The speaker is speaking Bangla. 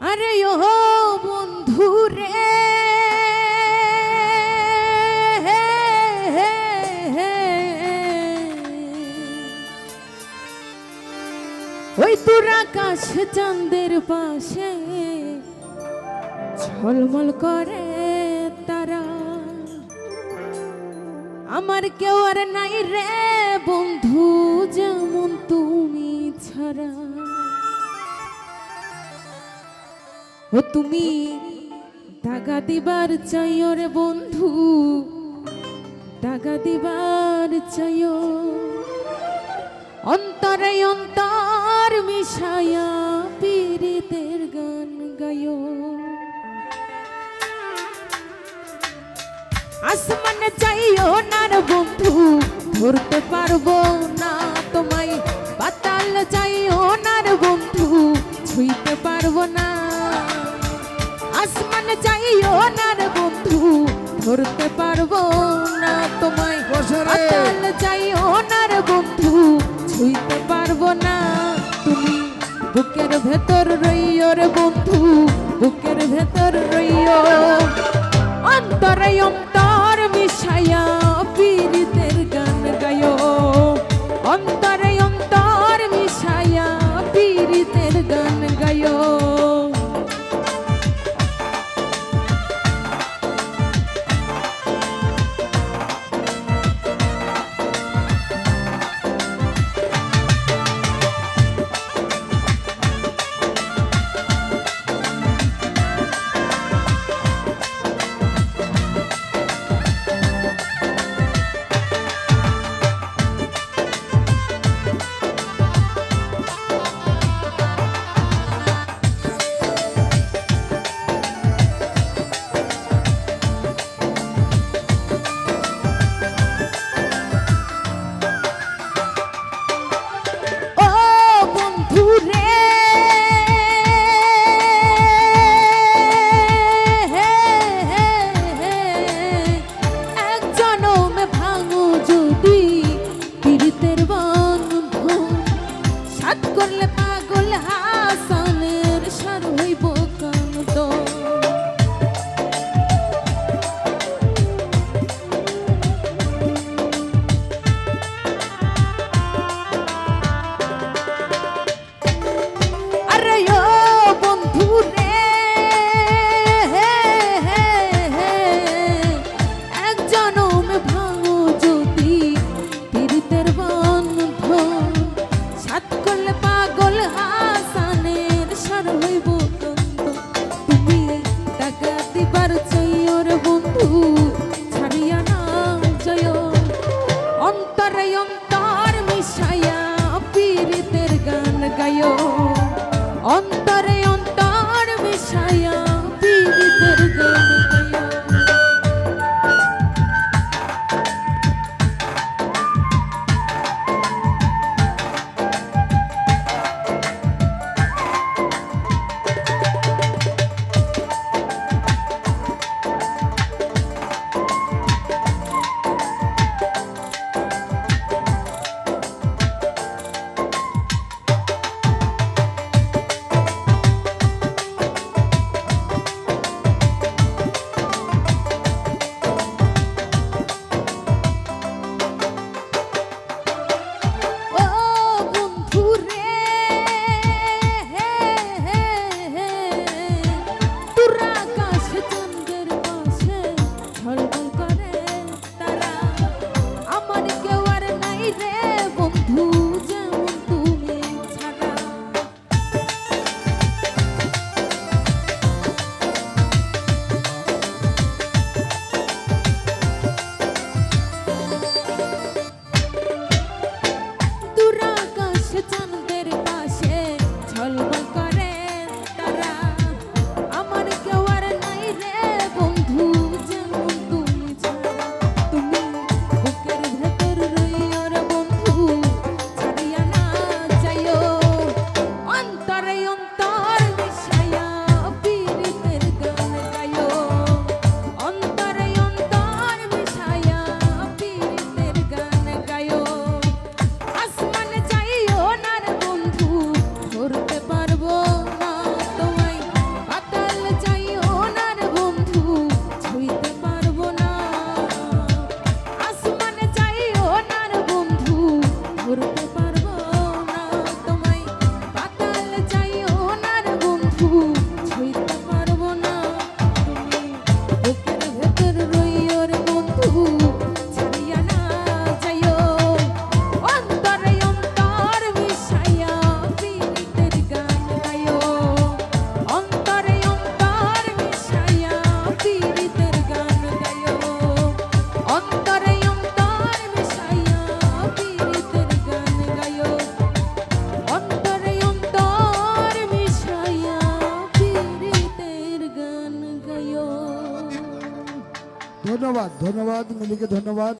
আরে ও বন্ধু রে। ওই তোর আকাশ চাঁদের পাশে ঝলমল করে তারা। আমার কেউ আর নাই রে বন্ধু, যেমন তুমি ছাড়া। ও তুমি দাগা দিবার চাইও রে বন্ধু, দাগা দিবার চাইও অন্তরে অন্তর মিশায়া পীড়িতের গান গায়ো আসমানে চাইও না বন্ধু, ধরতে পারব না চাইও না বন্ধু ধরতে পারব না তোমায়। বসো রে। পাতাল চাইও না রে বন্ধু ছুঁইতে পারব না তুমি। বুকের ভেতর রইও রে বন্ধু বুকের ভেতর রইও। অন্তরে অন্তর মিশায়া পীড়িতের গান গায়ো অন্তরে অন্তর মিশায়া পীড়িতের গান গায়ো le It's die. ধন্যবাদ মিলিকে ধন্যবাদ।